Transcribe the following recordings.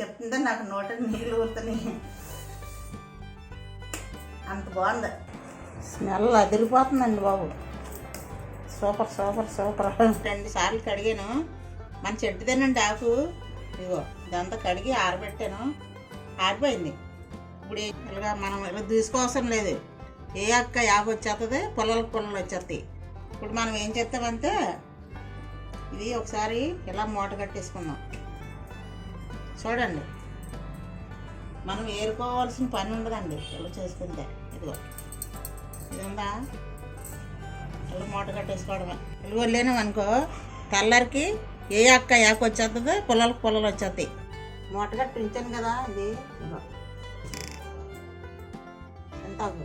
చెప్తుంటే నాకు నోట నీళ్ళు ఊరుతున్నాయి. అంత బాగుంది. స్మెల్ అదిరిపోతుందండి బాబు. Super super super. రెండు సార్లు కడిగాను. మన చెట్టుదేనండి ఆకు. ఇదిగో ఇదంతా కడిగి ఆరబెట్టాను. ఆరిపోయింది. ఇప్పుడు ఇలా మనం ఇలా తీసుకోవసరం లేదు. ఏ అక్క యాగ వచ్చేస్తుంది పొలాలకు పొలాలు వచ్చేస్తాయి ఇప్పుడు మనం ఏం చేస్తామంటే ఇది ఒకసారి ఇలా మూట కట్టేసుకుందాం. చూడండి. మనం ఏరుకోవాల్సిన పని ఉండదండి. ఇలా చేసుకుంటే. ఇదిగో. ఇది ఇల్లు ఇలా మూట కట్టేసుకోవడమే. ఇల్లు వదిలేనాం అనుకో తెల్లరికి ఏ అక్క యాక వచ్చేస్తుంది పొలాలకు పొలాలు వచ్చేస్తాయి మూట కట్టి ఉంచాను కదా ఇది ఇదిగో. సింతాకు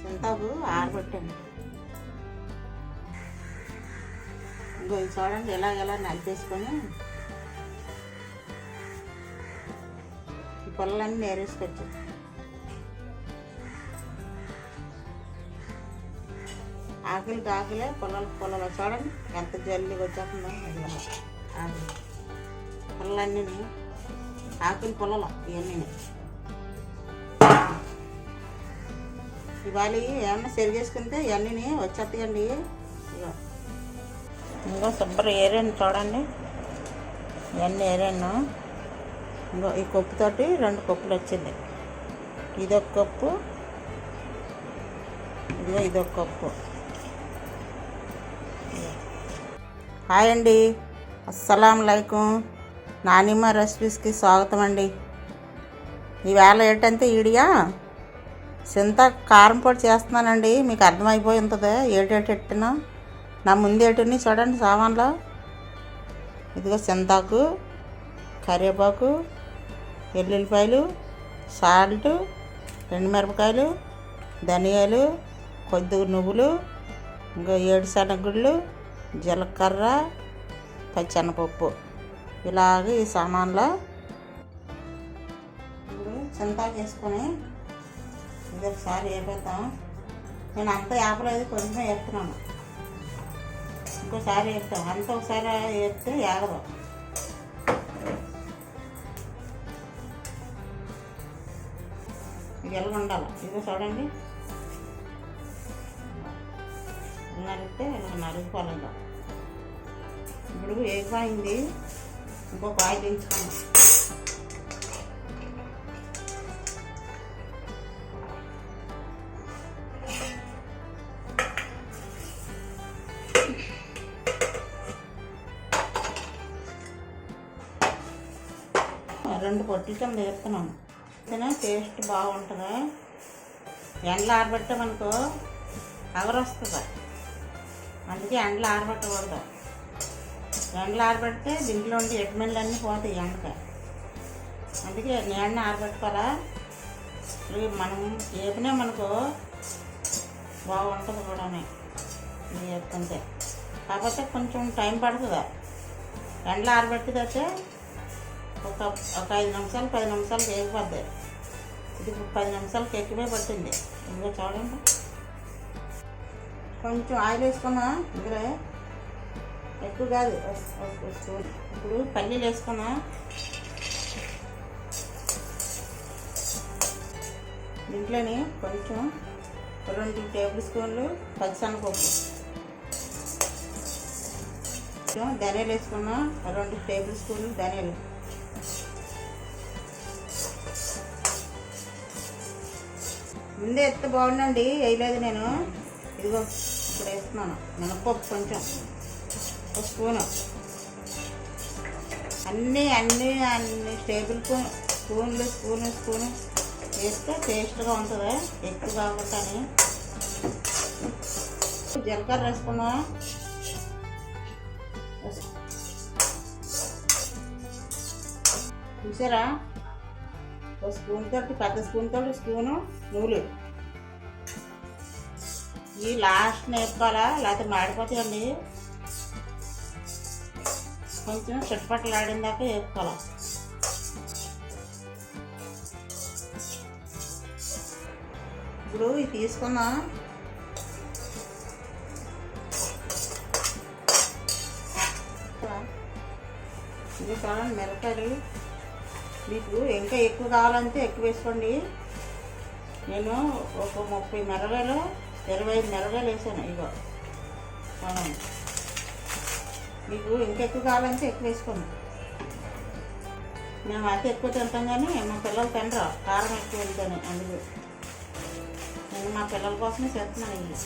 చింతాకు ఆరబెట్టాను. ఇంకో ఇది చూడండి ఇలా ఇలా నలిపేసుకొని పొలాలన్నీ నేరేసుకొచ్చు. ఆకులకి ఆకులే పొలాలకు పొలాలు చూడండి ఎంత జల్లిగా వచ్చేస్తుందో. ఆకులు పొలాలన్నీ ఆకులు పొలాలు ఇవన్నీ ఇవాళ ఏమన్నా సరి చేసుకుంటే ఇవన్నీ వచ్చేస్తాయండి. ఇంకా ఇంకో శుభ్రం చూడండి. ఇవన్నీ ఏరేను ఈ కప్పుతోటి రెండు కప్పులు వచ్చింది. ఇదొక కప్పు ఇదిగో ఇదొక కప్పు. హాయ్ అండి. అస్సలం లైకం నానిమ్మ రెసిపీస్కి స్వాగతం అండి. ఈవేళ ఏంటంటే ఈడియా? చింత కారం పొడి చేస్తున్నానండి. మీకు అర్థమైపోయి ఉంటుంది. ఏటేటెట్టినా నా ముందు చూడండి సామాన్లో. ఇదిగో చింతాకు కరివేపాకు వెల్లుల్లిపాయలు సాల్ట్ ఎండుమిరపకాయలు ధనియాలు కొద్దిగా నువ్వులు ఇంకా ఏడు శనగుళ్ళు జీలకర్ర పచ్చెనపప్పు. ఇలాగ ఈ సామాన్లో ఇప్పుడు చింతాకు వేసుకొని ఇది ఒకసారి వేపేద్దాం. నేను అంత వేపలేదు కొంచెం వేస్తున్నాను. ఇంకోసారి వేస్తాం అంత ఒకసారి వేస్తే ఏగదు ఇది ఎలాగ ఉండాలి ఇదో చూడండి. నరిగితే ఇలా నరిగిపోవాలి ఏ ఇప్పుడు ఇంకో ఇంకొక ఆయిల్ దించుకున్నాం రెండు పొట్ల కింద వేస్తున్నాను. టేస్ట్ బాగుంటుంది. ఎండలు ఆరబెట్టే మనకు కవర్ వస్తుంది. అందుకే ఎండలు ఆరబెట్టకూడదు. ఎండలు ఆరబెడితే దీంట్లో ఉండి ఎటుమెళ్ళు అన్నీ పోతాయి ఎండక. అందుకే నీడని ఆరబెట్టుకోరా? మనం ఏపినా మనకు బాగుంటుంది కూడా చెప్తుంటే కాకపోతే కొంచెం టైం పడుతుంది. ఎండలు ఆరబెట్టిదైతే ఒక ఒక ఐదు నిమిషాలు పది నిమిషాలు వేగిపోద్ది ఇది పది నిమిషాలకి ఎక్కువే పట్టింది ఇందులో చూడండి కొంచెం ఆయిల్ వేసుకున్నా ఇందులో ఎక్కువ కాదు. ఇప్పుడు పల్లీలు వేసుకున్నా. దీంట్లోని కొంచెం రెండు టేబుల్ స్పూన్లు పచ్చిశనగపప్పు. కొంచెం ధనియాలు వేసుకున్నా రెండు టేబుల్ స్పూన్లు ధనియాలు. ముందే ఎత్తే బాగుండండి వేయలేదు నేను. ఇదిగో ఇప్పుడు వేస్తున్నాను. మినపప్పు కొంచెం ఒక స్పూను. అన్నీ అన్నీ అన్ని టేబుల్ స్పూన్ స్పూన్లు స్పూను స్పూను. వేస్తే టేస్ట్గా ఉంటుంది ఎక్కువ కాబట్టి జీలకర్ర వేసుకున్నా చూసారా? ఒక స్పూన్ తోటి పెద్ద స్పూన్ తోటి స్పూను నూలు. ఈ లాస్ట్ నేర్పాలా? లేకపోతే మాడిపోతాయండి? కొంచెం చుట్టుపక్కల ఆడిన దాకా వేసుకోవాలి ఇప్పుడు ఇది తీసుకుందాం. ఇది చాలా మిరపకాయలు. మీకు ఇంకా ఎక్కువ కావాలంటే ఎక్కువ వేసుకోండి. నేను ఒక ముప్పై మిరగాయలు ఇరవై ఐదు మిరగాయలు వేసాను ఇగో. మీకు ఇంకా ఎక్కువ కావాలంటే ఎక్కువ వేసుకోండి. మేము అయితే ఎక్కువ తింటాం కానీ మా పిల్లలు తినరు. కారం ఎక్కువ వెళ్తాను అందుకు. నేను మా పిల్లల కోసమే చేస్తున్నాను ఇల్లు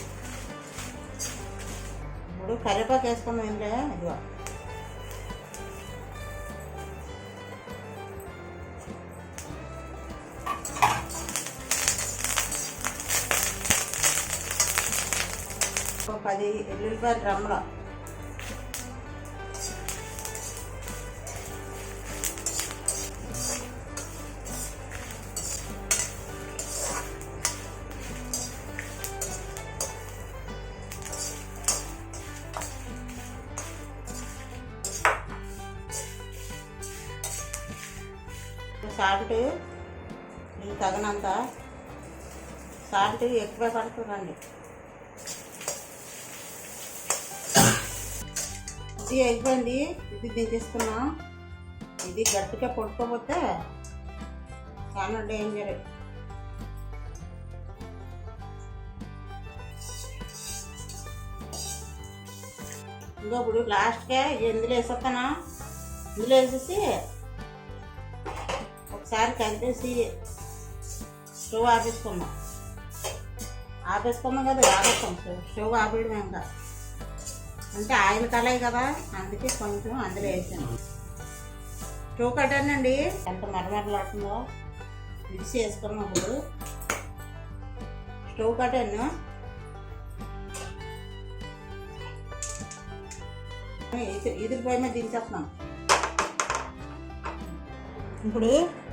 ఇప్పుడు కరివేపాకు వేసుకున్నాం ఇందులో ఇదిగో. పది ఎల్లుల్లిపాయ డ్రమ్లో సాల్ట్ ఇది తగినంత. సాల్ట్ ఎక్కువ పడుతుందండి. ఇది అయిపోయింది. ఇది దించేసుకున్నా ఇది గట్టిగా పడుకోపోతే చాలా డేంజర్ ఇంకా ఇప్పుడు లాస్ట్గా ఇందులో వేసేస్తాను? ఇందులో వేసేసి ఒకసారి కలిపేసి స్టవ్ ఆపేసుకున్నాం ఆపేసుకున్నాం కదా ఆపేస్తాం. స్టవ్ ఆపేయడం ఇంకా. అంటే ఆయిల్ కలాయి కదా. అందుకే కొంచెం అందులో వేసాను. స్టవ్ అండి ఎంత మరమరలాడుతుందో మిక్స్ వేసుకున్నప్పుడు స్టవ్ కట్టాను ఇది ఇది మీద దించేస్తున్నాం. ఇప్పుడు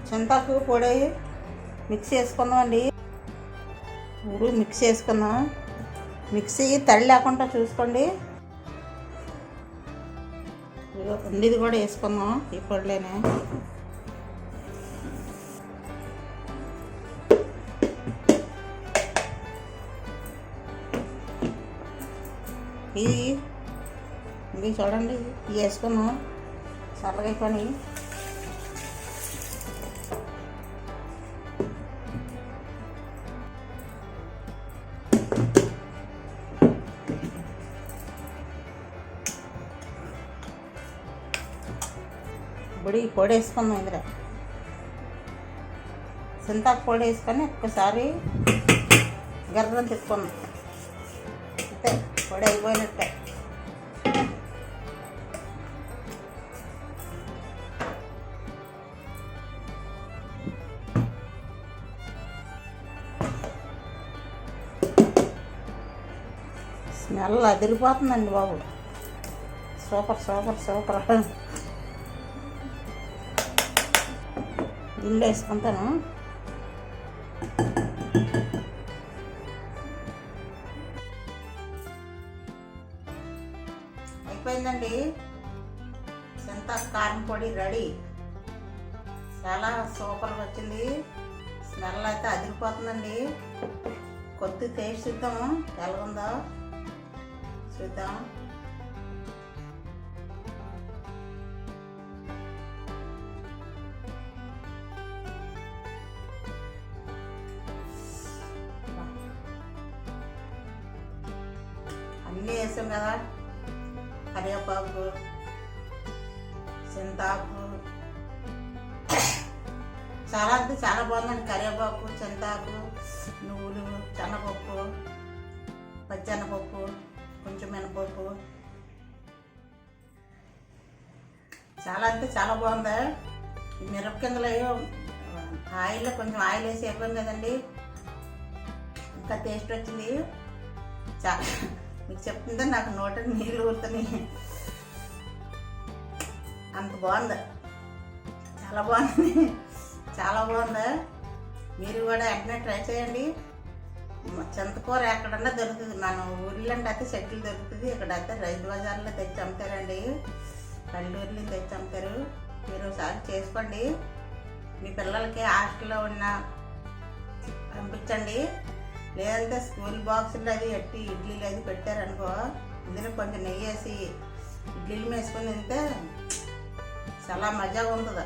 చింతాకు పొడి మిక్స్ వేసుకుందాం అండి ఇప్పుడు మిక్స్ వేసుకుందాం మిక్సీ తడి లేకుండా చూసుకోండి. ఇదిగో ఇది కూడా వేసుకున్నాం ఈ పొడిలోనే ఇది ఇది చూడండి ఇవి వేసుకున్నాం చల్లగా పని ఇప్పుడు ఈ పొడి వేసుకుందాం ఇందులో. చింతాకు పొడి వేసుకొని ఒక్కసారి గర్రం తిప్పుకుందాం. అంతే పొడి అయిపోయినట్టే. స్మెల్ అదిరిపోతుందండి బాబు. Super super super. ఇల్లు వేసుకుంటాను. అయిపోయిందండి. చింత కారం పొడి రెడీ. చాలా సూపర్గా వచ్చింది. స్మెల్ అయితే అదిరిపోతుందండి. కొద్ది టేస్ట్ చూద్దాము. ఎలా ఉందో చూద్దాం. అన్నీ వేసాం కదా కరివేపాకు చింతాకు. చాలా అంటే చాలా బాగుందండి కరివేపాకు చింతాకు నువ్వులు శనగపప్పు పచ్చెనపప్పు కొంచెం మినపప్పు. చాలా అంటే చాలా బాగుంది? మిరపకిందలు ఆయిల్లో కొంచెం ఆయిల్ వేసి అయిపోయింది కదండి. ఇంకా టేస్ట్ వచ్చింది. చాలా మీకు చెప్తుంటే నాకు నోట నీళ్ళు ఊరుతున్నాయి. అంత బాగుంది. చాలా బాగుంది. చాలా బాగుంది. మీరు కూడా వెంటనే ట్రై చేయండి. చింతకూర ఎక్కడన్నా దొరుకుతుంది. మన ఊర్లో అయితే చెట్లు దొరుకుతుంది. ఇక్కడ అయితే రైతు బజార్లో తెచ్చి అమ్ముతారండి. పల్లెటూరులో తెచ్చి అమ్ముతారు. మీరు ఒకసారి చేసుకోండి. మీ పిల్లలకి హాస్టల్లో ఉన్న పంపించండి. లేదంటే స్కూల్ బాక్సులు అది ఎట్టి ఇడ్లీలు అది పెట్టారనుకో ఇందులో కొంచెం నెయ్యి వేసి ఇడ్లీలు వేసుకొని తింటే చాలా మజాగా ఉంటుంది.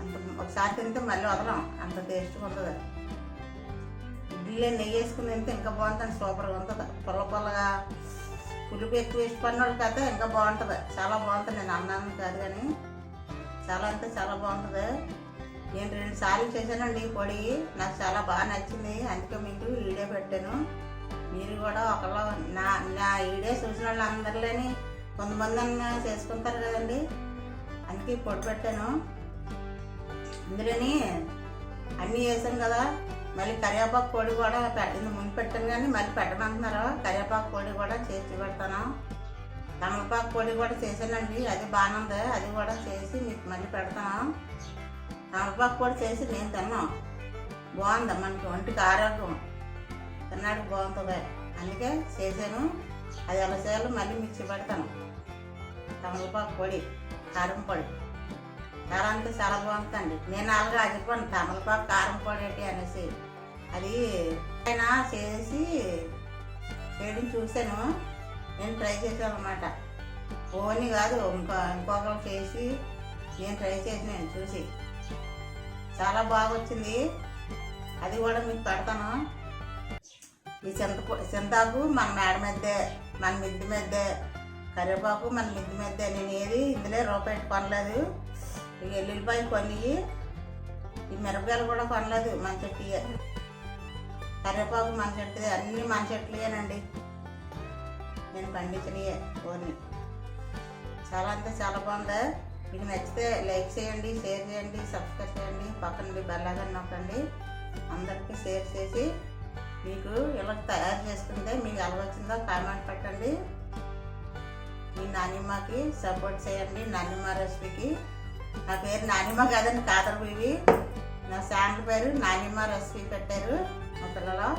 అంత ఒకసారి తింటే మళ్ళీ వదలం అంత టేస్ట్గా ఉంటుంది. ఇడ్లీలో నెయ్యి వేసుకుని తింటే ఇంకా బాగుంటుంది సూపర్గా ఉంటుంది. పుల్ల పుల్లగా పులుపు ఎక్కువ ఇష్టపడిన వాళ్ళకి అయితే ఇంకా బాగుంటుంది. చాలా బాగుంటుంది నేను అన్నాను కాదు కానీ చాలా అంటే చాలా బాగుంటుంది. రెండు సార్లు చేశానండి ఈ పొడి. నాకు చాలా బాగా నచ్చింది. అందుకే మీకు వీడియో పెట్టాను. మీరు కూడా ఒకళ్ళు నా నా వీడియో చూసిన వాళ్ళు అందరిలోని కొంతమంది చేసుకుంటారు కదండి. అందుకే పొడి పెట్టాను. అందులోని అన్నీ వేసాం కదా. మళ్ళీ కరివేపాకు పొడి కూడా పెట్టింది ముందు పెట్టాను కానీ మళ్ళీ పెట్టమంటున్నారు. కరివేపాకు పొడి కూడా చేసి పెడతాను. తమలపాకు పొడి కూడా చేశానండి. అది బాగానే ఉంది అది కూడా చేసి మీకు మళ్ళీ పెడతాను. తమలపాకు పొడి చేసి నేను తిన్నాం. బాగుంది మనకి ఒంటికి ఆరోగ్యం. తిన్నాడు బాగుంటుంది. అందుకే చేశాను. అది ఎలా చేయాలో మళ్ళీ మిక్సీ పెడతాను. తమలపాకు పొడి కారం పొడి. చాలా అంటే చాలా బాగుంటుందండి. నేను అలాగే అదిపోను తమలపాకు కారం పొడి ఏంటి అనేసి. అది అయినా చేసి చేయడం చూశాను. నేను ట్రై చేశాను అనమాట ఓని కాదు ఇంకో ఇంకొకరు చేసి నేను ట్రై చేసి నేను చూసి. చాలా బాగా వచ్చింది అది కూడా మీకు పెడతాను. ఈ చింత చింతాకు మన మేడ మధ్య మన మిద్ది మధ్య కరివేపాకు మన మిద్ది మధ్య నేను ఏది ఇందులో రూపాయి కొనలేదు. ఈ ఎల్లుల్లిపాయలు కొని ఈ మిరపకాయలు కూడా కొనలేదు మన చెట్టు. కరివేపాకు మన చెట్టు అన్నీ మన చెట్లుయేనండి. నేను పండించినయే కొన్ని చాలా అంటే చాలా బాగుంది. మీకు నచ్చితే లైక్ చేయండి షేర్ చేయండి సబ్స్క్రైబ్ చేయండి. పక్కన బెల్లగా నొక్కండి. అందరికీ షేర్ చేసి మీకు ఇలా తయారు చేసుకుంటే మీకు ఎలా వచ్చిందో కామెంట్ పెట్టండి. మీ నానిమ్మకి సపోర్ట్ చేయండి నానిమ్మ రెసిపీకి. నా పేరు నానిమ్మ కాదండి కాదర్ బీవి నా ఛానల్ పేరు నానిమ్మ రెసిపీ పెట్టారు మా పిల్లలు.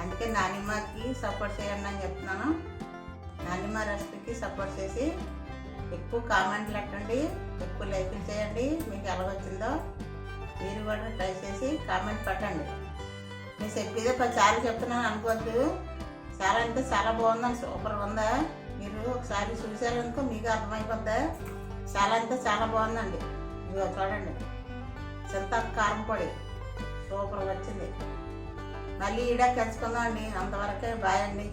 అందుకే నానిమ్మకి సపోర్ట్ చేయండి అని చెప్తున్నాను. నానిమ్మ రెసిపీకి సపోర్ట్ చేసి ఎక్కువ కామెంట్లు పెట్టండి ఎక్కువ లైకులు చేయండి. మీకు ఎలా వచ్చిందో మీరు కూడా ట్రై చేసి కామెంట్ పెట్టండి. నేను చెప్పేదే పదిసార్లు చెప్తున్నాను అనుకోవద్దు. చాలా అంటే చాలా బాగుందని సూపర్ ఉందా? మీరు ఒకసారి చూసారనుకో మీకు అర్థమైపోద్దా? చాలా అంటే చాలా బాగుందండి. ఇదిగో చూడండి. చింత కారం పొడి. సూపర్ వచ్చింది. మళ్ళీ ఈడ కలుసుకుందాం అండి అంతవరకే బాయ్ అండి.